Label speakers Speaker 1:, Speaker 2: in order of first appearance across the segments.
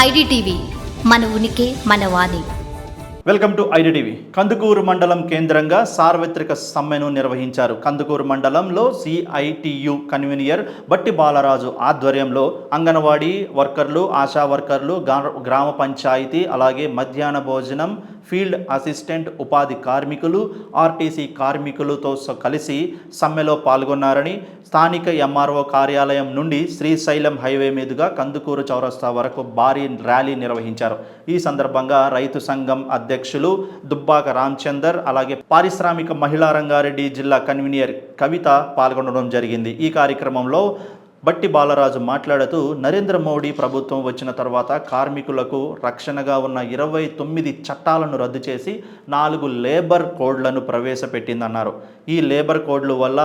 Speaker 1: IDTV మన ఉనికి మన వాణి.
Speaker 2: Welcome to IDTV. కందుకూరు మండలం కేంద్రంగా సార్వత్రిక సమ్మెను నిర్వహించారు. కందుకూరు మండలంలో సిఐటియు కన్వీనియర్ బట్టి బాలరాజు ఆధ్వర్యంలో అంగన్వాడీ వర్కర్లు ఆశా వర్కర్లు గ్రామ పంచాయతీ అలాగే మధ్యాహ్న భోజనం ఫీల్డ్ అసిస్టెంట్ ఉపాధి కార్మికులు ఆర్టీసీ కార్మికులతో కలిసి సమ్మెలో పాల్గొన్నారని స్థానిక ఎంఆర్ఓ కార్యాలయం నుండి శ్రీశైలం హైవే మీదుగా కందుకూరు చౌరస్తా వరకు భారీ ర్యాలీ నిర్వహించారు. ఈ సందర్భంగా రైతు సంఘం అధ్యక్షులు దుబ్బాక రామచందర్ అలాగే పారిశ్రామిక మహిళా రంగారెడ్డి జిల్లా కన్వీనియర్ కవిత పాల్గొనడం జరిగింది. ఈ కార్యక్రమంలో బట్టి బాలరాజు మాట్లాడుతూ నరేంద్ర మోడీ ప్రభుత్వం వచ్చిన తర్వాత కార్మికులకు రక్షణగా ఉన్న ఇరవై తొమ్మిది చట్టాలను రద్దు చేసి నాలుగు లేబర్ కోడ్లను ప్రవేశపెట్టిందన్నారు. ఈ లేబర్ కోడ్లు వల్ల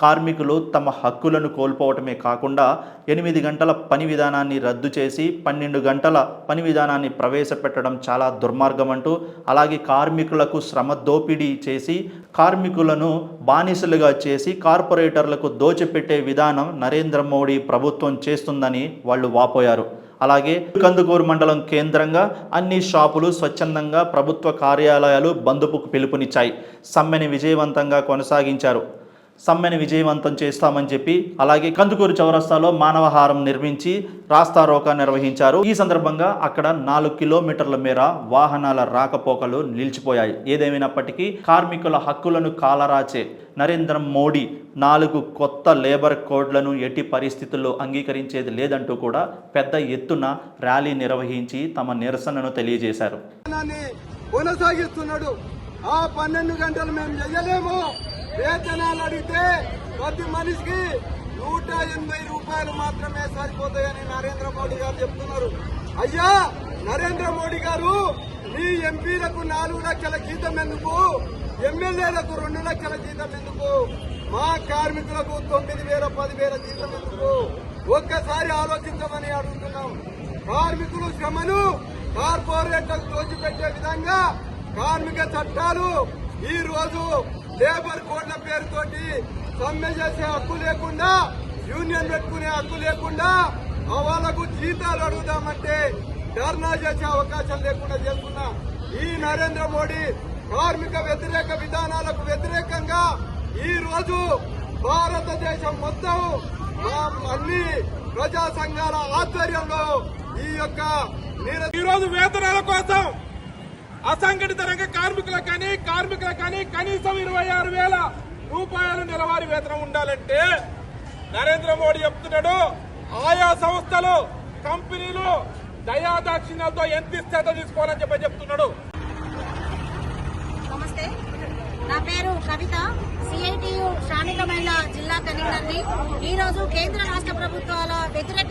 Speaker 2: కార్మికులు తమ హక్కులను కోల్పోవటమే కాకుండా ఎనిమిది గంటల పని విధానాన్ని రద్దు చేసి పన్నెండు గంటల పని విధానాన్ని ప్రవేశపెట్టడం చాలా దుర్మార్గం అంటూ అలాగే కార్మికులకు శ్రమ దోపిడీ చేసి కార్మికులను బానిసలుగా చేసి కార్పొరేటర్లకు దోచిపెట్టే విధానం నరేంద్ర మోడీ మోడీ ప్రభుత్వం చేస్తుందని వాళ్ళు వాపోయారు. అలాగే కందుకూరు మండలం కేంద్రంగా అన్ని షాపులు స్వచ్ఛందంగా ప్రభుత్వ కార్యాలయాలు బంధుపుకు పిలుపునిచ్చాయి. సమ్మెని విజయవంతంగా కొనసాగించారు. సమ్మెను విజయవంతం చేస్తామని చెప్పి అలాగే కందుకూరు చౌరస్తాలో మానవహారం నిర్మించి రాస్తారోకా నిర్వహించారు. ఈ సందర్భంగా అక్కడ నాలుగు కిలోమీటర్ల మేర వాహనాల రాకపోకలు నిలిచిపోయాయి. ఏదేమైనప్పటికీ కార్మికుల హక్కులను కాలరాచే నరేంద్ర మోడీ నాలుగు కొత్త లేబర్ కోడ్లను ఎట్టి పరిస్థితుల్లో అంగీకరించేది లేదంటూ కూడా పెద్ద ఎత్తున ర్యాలీ నిర్వహించి తమ నిరసనను తెలియజేశారు.
Speaker 3: కొనసాగిస్తున్నాడు. ఆ పన్నెండు గంటలు మేము చెయ్యలేము వేతనాలు అడిగితే ప్రతి మనిషికి నూట ఎనభై రూపాయలు మాత్రమే సరిపోతాయని నరేంద్ర మోడీ గారు చెప్తున్నారు. అయ్యా నరేంద్ర మోడీ గారు మీ ఎంపీలకు నాలుగు లక్షల జీతం ఎందుకు? ఎమ్మెల్యేలకు రెండు లక్షల జీతం ఎందుకు? మా కార్మికులకు తొమ్మిది వేల పదివేల జీతం ఎందుకు? ఒక్కసారి ఆలోచించమని అడుగుతున్నాం. కార్మికులు శ్రమను కార్పొరేట్లకు దోచిపెట్టే విధంగా కార్మిక చట్టాలు ఈ రోజు లేబర్ కోడ్ల పేరుతోటి సమ్మె చేసే హక్కు లేకుండా యూనియన్ పెట్టుకునే హక్కు లేకుండా వాళ్ళకు జీతాలు అడుగుదామంటే ధర్నా చేసే అవకాశం లేకుండా చేస్తున్న. ఈ నరేంద్ర మోడీ కార్మిక వ్యతిరేక విధానాలకు వ్యతిరేకంగా ఈ రోజు భారతదేశం మొత్తం అన్ని ప్రజా సంఘాల ఆధ్వర్యంలో ఈ యొక్క నిర-
Speaker 4: ఈ రోజు వేతనాల కోసం అసంఘటిత రంగ కార్మికులకు కానీ కార్మికులకు కానీ కనీసం ఇరవై ఆరు వేల రూపాయలు నెలవారీ వేతనం ఉండాలంటే నరేంద్ర మోడీ చెప్తున్నాడు ఆయా సంస్థలు కంపెనీలు దయాదాక్షిణ్యాలతో ఎంత ఇస్తే తీసుకోవాలని చెప్పి చెప్తున్నాడు.
Speaker 5: నమస్తే. నా పేరు కవిత. సిఐటియు శ్రామిక మహిళా జిల్లా కన్వీనర్ని. ఈ రోజు కేంద్ర రాష్ట్ర ప్రభుత్వాల వ్యతిరేక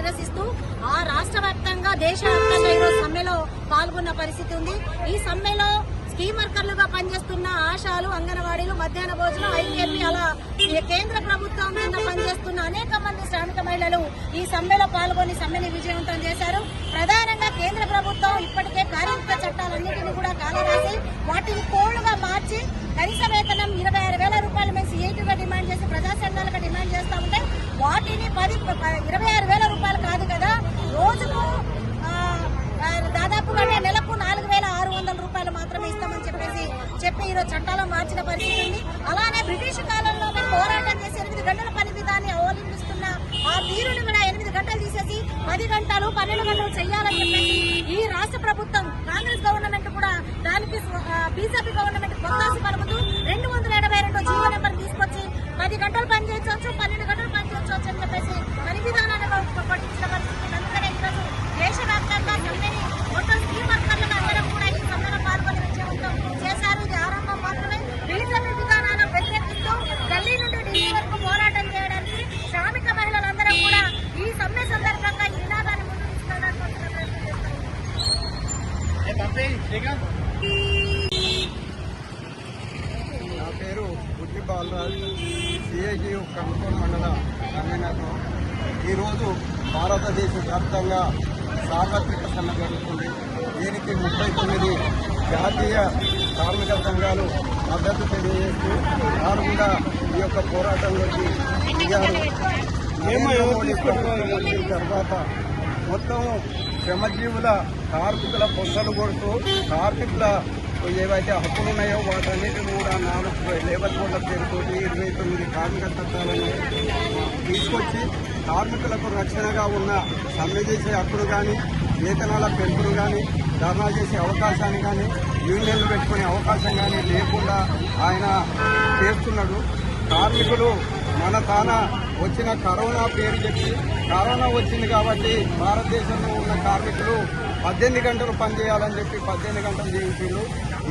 Speaker 5: నిరసిస్తూ ఆ రాష్ట్ర వ్యాప్తంగా దేశవ్యాప్తంగా ఈరోజు సమ్మెలో పాల్గొన్న పరిస్థితి ఉంది. ఈ సమ్మెలో స్కీమ్ వర్కర్లుగా పనిచేస్తున్న ఆశాలు అంగన్వాడీలు మధ్యాహ్న భోజనం ఐకేపీ అలా కేంద్ర ప్రభుత్వం కింద పనిచేస్తున్న అనేక మంది శ్రామిక మహిళలు ఈ సమ్మెలో పాల్గొని సమ్మెని విజయవంతం చేశారు. ప్రధానంగా కేంద్ర ప్రభుత్వం ఇప్పటికే కార్మిక చట్టాలన్నింటినీ కూడా కాలరాసి వాటిని కోళ్ళుగా మార్చి కనీస వేతనం ఇరవై ఆరు వేల రూపాయలు మేము సిఐటీగా డిమాండ్ చేసి ప్రజా సంఘాలుగా డిమాండ్ చేస్తా ఉంటే వాటిని పది ఇరవై ఆరు వేల రూపాయలు కాదు కదా రోజుకు ఆ, ఆ, దాదాపుగా నెలకు నాలుగు వేల ఆరు వందల రూపాయలు మాత్రమే ఇస్తామని చెప్పేసి చెప్పి ఈరోజు చట్టాలు మార్చిన పరిస్థితి ఉంది అలానే బ్రిటిష్ కాలంలో మేము పోరాటం చేసి ఎనిమిది గంటల పని విధాన్ని అవలంబిస్తున్న ఆ తీరుని కూడా ఎనిమిది గంటలు తీసేసి పది గంటలు పన్నెండు గంటలు చేయాలని చెప్పేసి ఈ రాష్ట్ర ప్రభుత్వం కాంగ్రెస్ గవర్నమెంట్ కూడా దానికి బీజేపీ గవర్నమెంట్ కొత్త పలుకుతూ రెండు వందల ఎనభై రెండు జీవో నెంబర్ తీసుకొచ్చి పది గంటలు పని చేయొచ్చు పన్నెండు గంటలు పని చేయొచ్చు అని చెప్పేసి పని విధానాన్ని పట్టించిన పరిస్థితి ఉంది. అందుకనే ఈరోజు దేశవ్యాప్తంగా సమ్మెని మొత్తం స్కీమ్ వర్కర్లను అందరం కూడా ఈ సమ్మెలో పాల్గొని విజయవంతం చేశారు ఇది ఆరంభం మాత్రమే బీజేపీ విధానాలను వ్యతిరేకిస్తూ ఢిల్లీ నుండి ఢిల్లీ వరకు పోరాటం చేయడానికి శ్రామిక మహిళలందరం కూడా ఈ సమ్మె సందర్భంగా ఈ నినాదాన్ని ముందుకు తీసుకెళ్ళడానికి వచ్చిన ప్రయత్నం చేస్తారు
Speaker 3: నా పేరు బుద్ధి బాలరాజు సిఐటియు కంట్రోల్ మండల కన్వీనర్ను ఈరోజు భారతదేశ వ్యాప్తంగా సార్వత్రిక సమ్మె జరుగుతుంది. దీనికి ముప్పై తొమ్మిది జాతీయ కార్మిక సంఘాలు మద్దతు తెలియజేస్తూ వారు కూడా ఈ యొక్క పోరాటంలోకి దిగారు నరేంద్ర మోడీ ప్రభుత్వం వచ్చిన తర్వాత మొత్తం శ్రమజీవుల కార్మికుల పొట్టలు కొడుతూ కార్మికుల ఏవైతే హక్కులు ఉన్నాయో వాటన్నిటిని కూడా నాలుగు లేబర్ కోడ్ల పేరుతోటి ఇరవై తొమ్మిది కార్మిక చట్టాలను తీసుకొచ్చి కార్మికులకు రక్షణగా ఉన్న సమ్మె చేసే హక్కులు కానీ వేతనాల పెంపును కానీ ధర్నా చేసే అవకాశాన్ని కానీ యూనియన్లు పెట్టుకునే అవకాశం కానీ లేకుండా ఆయన చేస్తున్నాడు. కార్మికులు మన తాన వచ్చిన కరోనా పేరు చెప్పి కరోనా వచ్చింది కాబట్టి భారతదేశంలో ఉన్న కార్మికులు పద్దెనిమిది గంటలు పనిచేయాలని చెప్పి పద్దెనిమిది గంటలు చేయించారు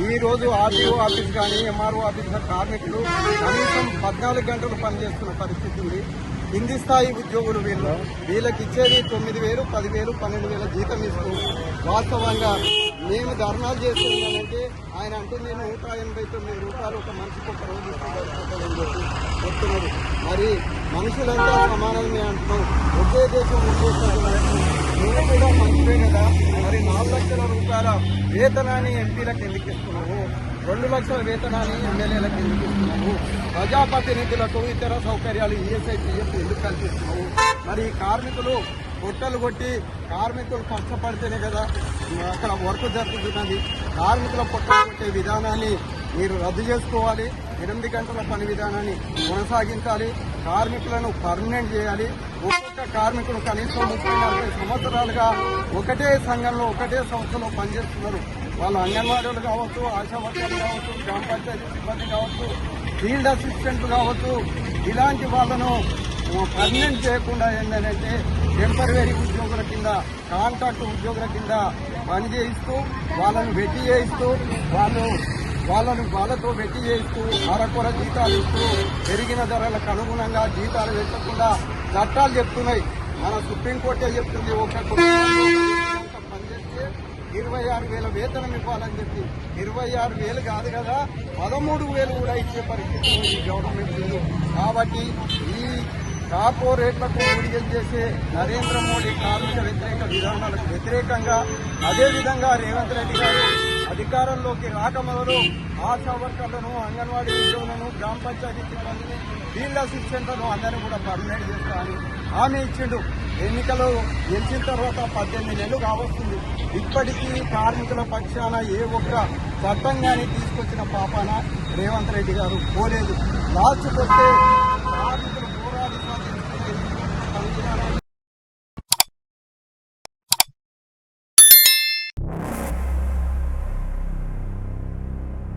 Speaker 3: ఈ రోజు ఆర్టీఓ ఆఫీస్ కానీ ఎంఆర్ఓ ఆఫీస్ కార్మికులు కనీసం పద్నాలుగు గంటలు పనిచేస్తున్న పరిస్థితి ఉంది. కింది స్థాయి ఉద్యోగులు వీళ్ళు వీళ్ళకి ఇచ్చేది తొమ్మిది వేలు పదివేలు పన్నెండు వేల జీతం ఇస్తూ వాస్తవంగా మేము ధర్నాలు చేస్తున్నామంటే ఆయన అంటుంది నూట ఎనభై తొమ్మిది రూపాయలు ఒక మనిషికి ఒక రోజు చెప్పి చెప్తున్నారు. మరి మనుషులంతా సమానమే అంటున్నాం ఒకే దేశం ఒకే కూడా మంచిదే కదా. మరి నాలుగు లక్షల రూపాయల వేతనాన్ని ఎంపీలకు ఎందుకు ఇస్తున్నావు రెండు లక్షల వేతనాన్ని ఎమ్మెల్యేలకు ఎందుకు ఇస్తున్నావు ప్రజాప్రతినిధులకు ఇతర సౌకర్యాలు ఈఎస్ఐ పిఎఫ్ ఎందుకు కల్పిస్తున్నావు? మరి కార్మికులు పొట్టలు కొట్టి కార్మికులు కష్టపడితేనే కదా అక్కడ వర్క్ జరుగుతున్నది. కార్మికుల పొట్టలు కొట్టే విధానాన్ని మీరు రద్దు చేసుకోవాలి. ఎనిమిది గంటల పని విధానాన్ని కొనసాగించాలి. కార్మికులను పర్మనెంట్ చేయాలి. ఒక్కొక్క కార్మికులు కనీసం ముప్పై నలభై సంవత్సరాలుగా ఒకటే సంఘంలో ఒకటే సంస్థలో పనిచేస్తున్నారు. వాళ్ళు అంగన్వాడీలు కావచ్చు ఆశా వర్కర్లు కావచ్చు గ్రామ పంచాయతీ సిబ్బంది కావచ్చు ఫీల్డ్ అసిస్టెంట్లు కావచ్చు ఇలాంటి వాళ్ళను పర్మనెంట్ చేయకుండా ఏంటంటే టెంపరీ ఉద్యోగుల కింద కాంట్రాక్ట్ ఉద్యోగుల కింద పని చేయిస్తూ వాళ్ళను వెట్టి చేయిస్తూ వాళ్ళు వాళ్ళను వాళ్ళతో వెట్టి చేయిస్తూ అరకొర జీతాలు ఇస్తూ పెరిగిన ధరలకు అనుగుణంగా జీతాలు పెట్టకుండా చట్టాలు చెప్తున్నాయి. మన సుప్రీంకోర్టే చెప్తుంది ఒక పనిచేస్తే ఇరవై ఆరు వేల వేతనం ఇవ్వాలని చెప్పి. ఇరవై ఆరు వేలు కాదు కదా పదమూడు వేలు కూడా ఇచ్చే పరిస్థితి గవర్నమెంట్ లేదు కాబట్టి ఈ కార్పొరేట్లకు విడుదల చేసే నరేంద్ర మోడీ కార్మిక వ్యతిరేక విధానాలకు వ్యతిరేకంగా అదేవిధంగా రేవంత్ రెడ్డి గారు అధికారంలోకి రాకమొదలు ఆశా వర్కర్లను అంగన్వాడీ ఉద్యోగులను గ్రామ పంచాయతీ సిబ్బందిని ఫీల్డ్ అసిస్టెంట్లను అందరినీ కూడా పర్మనెంట్ చేస్తామని హామీ ఇచ్చిండు. ఎన్నికలు గెలిచిన తర్వాత పద్దెనిమిది నెలలు కావస్తుంది. ఇప్పటికీ కార్మికుల పక్షాన ఏ ఒక్క చట్టం కానీ తీసుకొచ్చిన పాపాన రేవంత్ రెడ్డి గారు పోలేదు. లాస్ట్కి వస్తే